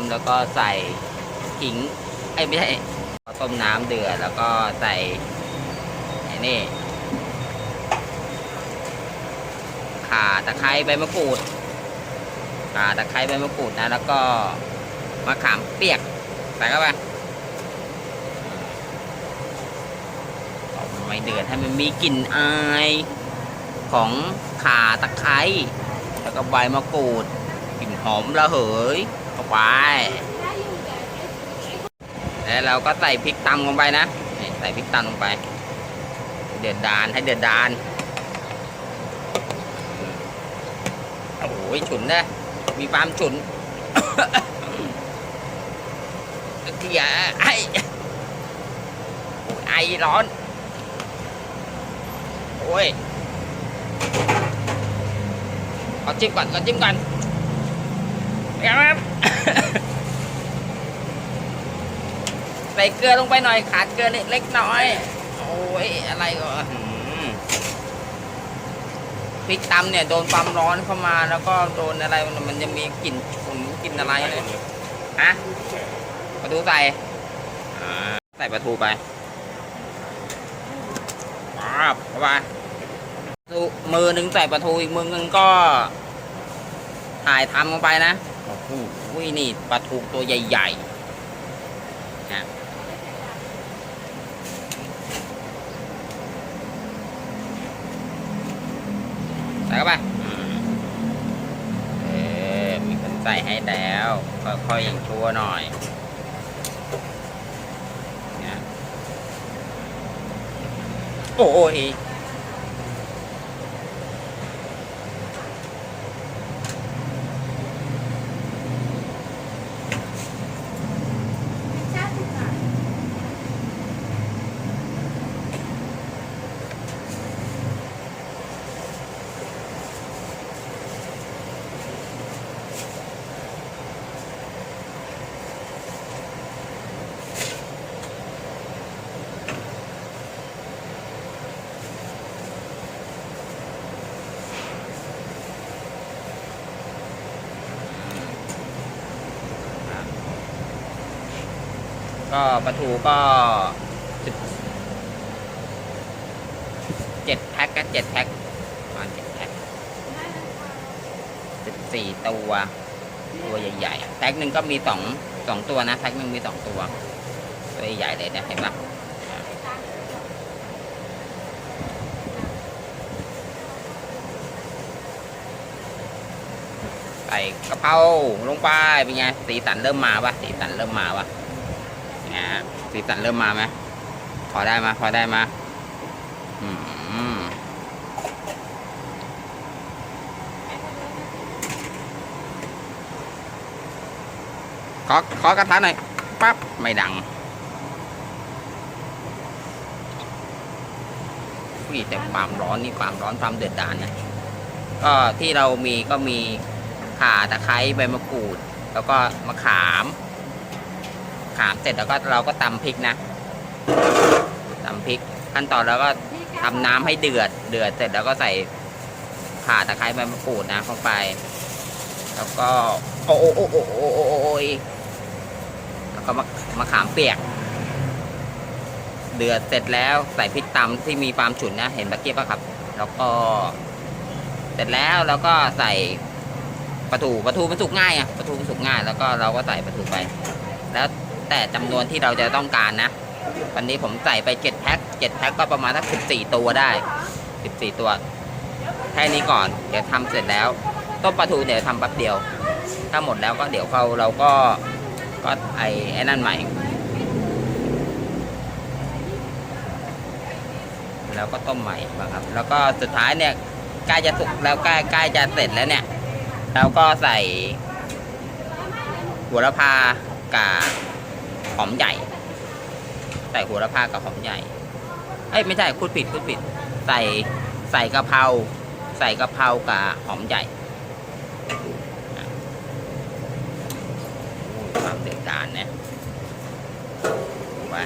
ำแล้วก็ใส่ขิงไอ้ไม่ใช่ต้มน้ำเดือดแล้วก็ใส่ไอ้นี่ข่าตะไคร้ใบมะกรูดข่าตะไคร้ใบมะกรูดนะ แล้วก็มะขามเปียกใส่เข้าไปต้มไม่เดือดให้มันมีกลิ่นอายของข่าตะไคร้แล้วก็ใบมะกรูดกลิ่นหอมระเหย เข้าไปแล้วเราก็ใส่พริกตำลงไปนะ ใส่พริกตำลงไป เดือดดานให้เดือดดานโอ้โหฉุนนะมีความฉุนเกียไอไอร้อน โอ้ยขอจิ้มก่อนขอจิ้มก่อน ครับใส่เกลือลงไปหน่อยขาดเกลือเล็กน้อย โอ้ยอะไรก็อื้อหือพริกตำเนี่ยโดนความร้อนเข้ามาแล้วก็โดนอะไรมันจะมีกลิ่นฉุนกลิ่นอะไรเลยฮะปลาทูใส่ใส่ปลาทูไปป๊าบเข้าไปมือหนึ่งใส่ปลาทูอีกมือหนึ่งก็ถ่ายทำลงไปนะ โอ้โหนี่ปลาทูตัวใหญ่ๆนะใส่เข้าไปเออมีคนใส่ให้แล้ว ค่อยๆอย่างชั่วหน่อยโอ้ย ก็ปลาทูก็เจ็ดแพ็คก็เจ็ดแพ็คประมาณเจ็ดแพ็คสิบสี่ตัวตัวใหญ่ๆแพ็คหนึ่งก็มีสองสองตัวนะแพ็คหนึ่งมีสองตัว ตัวใหญ่เลยนะเห็นปะใส่กะเพราลงไปเป็นไงสีสันเริ่มมาปะสีสันเริ่มมาปะ นไงฮะสีสันเริ่มมาไหมพอได้มาพอได้มาอืมขอขอกระทะหน่อยปั๊บไม่ดังอุ้ยแต่ความร้อนนี่ความร้อนความเดือดดานนะก็ที่เรามีก็มีข่าตะไคร้ใบมะกรูด แล้วก็มะขาม ขามเสร็จแล้วก็เราก็ตำพริกนะตำพริก ขั้นตอนแล้วก็ทำน้ำให้เดือด เดือดเสร็จแล้วก็ใส่ข่าตะไคร้ใบมะกรูดนะเข้าไป แล้วก็โอ้โอ้โอ้โอ้โอ้โอ้ยแล้วก็มะมะขามเปียก เดือดเสร็จแล้วใส่พริกตำที่มีความฉุนนะ เห็นเมื่อกี้ป่ะครับ แล้วก็ เสร็จแล้วเราก็ใส่ปลาทูปลาทูมันสุกง่ายอะปลาทูมันสุกง่าย แล้วก็เราก็ใส่ปลาทูไป แล้ว แต่จำนวนที่เราจะต้องการนะ วันนี้ผมใส่ไปเจ็ดแพ็คเจ็ดแพ็คก็ประมาณสักสิบสี่ตัวได้สิบสี่ตัวแค่นี้ก่อนเดี๋ยวทำเสร็จแล้วต้มปลาทูเดี๋ยวทำแป๊บเดียว ถ้าหมดแล้วก็เดี๋ยวเราเราก็ก็ไอ้ไอ้นั่นใหม่ แล้วก็ต้มใหม่นะครับ แล้วก็สุดท้ายเนี่ยใกล้จะสุกแล้วใกล้ใกล้จะเสร็จแล้วเนี่ยเราก็ใส่หัวละพากับห อมใหญ่ ใส่หัวละพากับหอมใหญ่ เอ้ยไม่ใช่พูดผิดพูดผิด ใส่ใส่กะเพราใส่กะเพรากับหอมใหญ่ความเดือดดานนี่ยไป